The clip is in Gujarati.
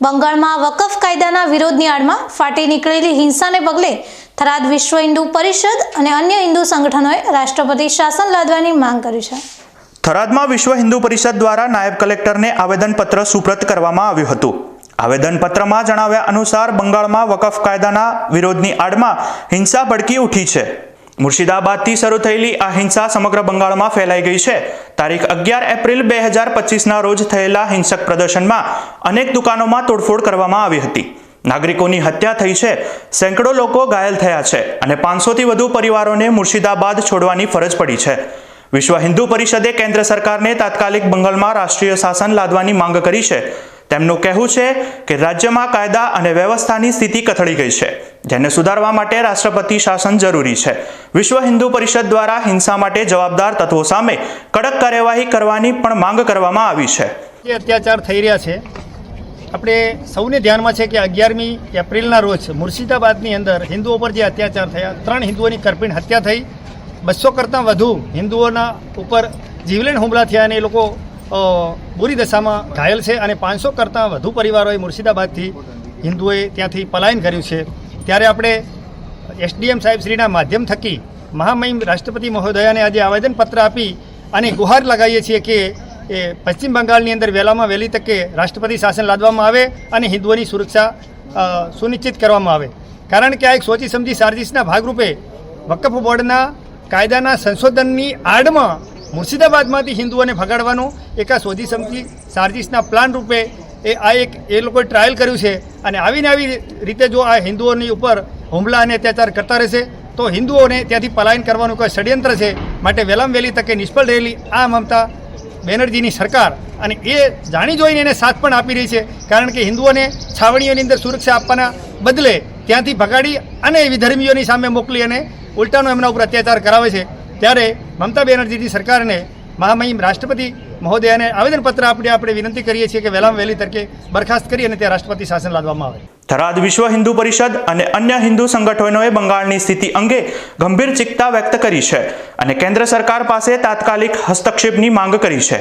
બંગાળમાં વકફ કાયદાના વિરોધની આડમાં ફાટી નીકળેલી હિંસાને પગલે થરાદ વિશ્વ હિન્દુ પરિષદ અને અન્ય હિન્દુ સંગઠનોએ રાષ્ટ્રપતિ શાસન લાદવાની માંગ કરી છે. થરાદમાં વિશ્વ હિન્દુ પરિષદ દ્વારા નાયબ કલેક્ટરને આવેદનપત્ર સુપ્રત કરવામાં આવ્યું હતું. આવેદનપત્રમાં જણાવ્યા અનુસાર બંગાળમાં વકફ કાયદાના વિરોધની આડમાં હિંસા ભડકી ઉઠી છે. મુર્શિદાબાદથી શરૂ થયેલી આ હિંસા સમગ્ર બંગાળમાં ફેલાઈ ગઈ છે. તારીખ અગિયાર એપ્રિલ બે હજાર પચીસના રોજ થયેલા હિંસક પ્રદર્શનમાં અનેક દુકાનોમાં તોડફોડ કરવામાં આવી હતી. નાગરિકોની હત્યા થઈ છે. સેંકડો લોકો ઘાયલ થયા છે અને પાંચસોથી વધુ પરિવારોને મુર્શિદાબાદ છોડવાની ફરજ પડી છે. વિશ્વ હિન્દુ પરિષદે કેન્દ્ર સરકારને તાત્કાલિક બંગાળમાં રાષ્ટ્રીય શાસન લાદવાની માંગ કરી છે. તેમનું કહેવું છે કે રાજ્યમાં કાયદા અને વ્યવસ્થાની સ્થિતિ કથળી ગઈ છે, જેને સુધારવા માટે રાષ્ટ્રપતિ શાસન જરૂરી છે. વિશ્વ હિન્દુ પરિષદ દ્વારા હિંસા માટે જવાબદાર તત્વો સામે કડક કાર્યવાહી કરવાની પણ માંગ કરવામાં આવી છે. જે અત્યાચાર થઈ રહ્યા છે, આપણે સૌને ધ્યાનમાં છે કે અગિયારમી એપ્રિલના રોજ મુર્શિદાબાદની અંદર હિન્દુઓ પર જે અત્યાચાર થયા, ત્રણ હિન્દુઓની કરપીણ હત્યા થઈ. બસો કરતાં વધુ હિન્દુઓના ઉપર જીવલેણ હુમલા થયા અને એ લોકો બુરી દશામાં ઘાયલ છે અને પાંચસો કરતાં વધુ પરિવારોએ મુર્શિદાબાદથી હિન્દુઓએ ત્યાંથી પલાયન કર્યું છે. ત્યારે આપણે એસડીએમ સાહેબ શ્રીના માધ્યમ થકી મહામહિમ રાષ્ટ્રપતિ મહોદયાને આજે આવેદનપત્ર આપી અને ગુહાર લગાવીએ છીએ કે એ પશ્ચિમ બંગાળની અંદર વહેલામાં વહેલી તકે રાષ્ટ્રપતિ શાસન લાદવામાં આવે અને હિન્દુઓની સુરક્ષા સુનિશ્ચિત કરવામાં આવે. કારણ કે આ એક સોચી સમજી સાર્જિસના ભાગરૂપે વકફ બોર્ડના કાયદાના સંશોધનની આડમાં મુર્શિદાબાદમાંથી હિન્દુઓને ભગાડવાનો એક આ શોધી સમજી સાર્જિસના પ્લાન રૂપે એ આ એક એ લોકોએ ટ્રાયલ કર્યું છે. અને આવીને આવી રીતે જો આ હિન્દુઓની ઉપર હુમલા અને અત્યાચાર કરતા રહેશે, તો હિન્દુઓને ત્યાંથી પલાયન કરવાનું કોઈ ષડયંત્ર છે. માટે વહેલામ વહેલી તકે નિષ્ફળ રહેલી આ મમતા બેનર્જીની સરકાર અને એ જાણી જોઈને એને સાથ પણ આપી રહી છે. કારણ કે હિન્દુઓને છાવણીઓની અંદર સુરક્ષા આપવાના બદલે ત્યાંથી ભગાડી અને વિધર્મીઓની સામે મોકલી અને ઉલટાનો એમના ઉપર અત્યાચાર કરાવે છે. ત્યારે મમતા બેનર્જીની સરકારને મહામહિમ રાષ્ટ્રપતિ મહોદયાને આવેદનપત્ર આપણે આપણે વિનંતી કરીએ છીએ કે વહેલામાં વહેલી તકે બરખાસ્ત કરી અને ત્યાં રાષ્ટ્રપતિ શાસન લાદવામાં આવે. થરાદ વિશ્વ હિન્દુ પરિષદ અને અન્ય હિન્દુ સંગઠનોએ બંગાળની સ્થિતિ અંગે ગંભીર ચિંતા વ્યક્ત કરી છે અને કેન્દ્ર સરકાર પાસે તાત્કાલિક હસ્તક્ષેપની માંગ કરી છે.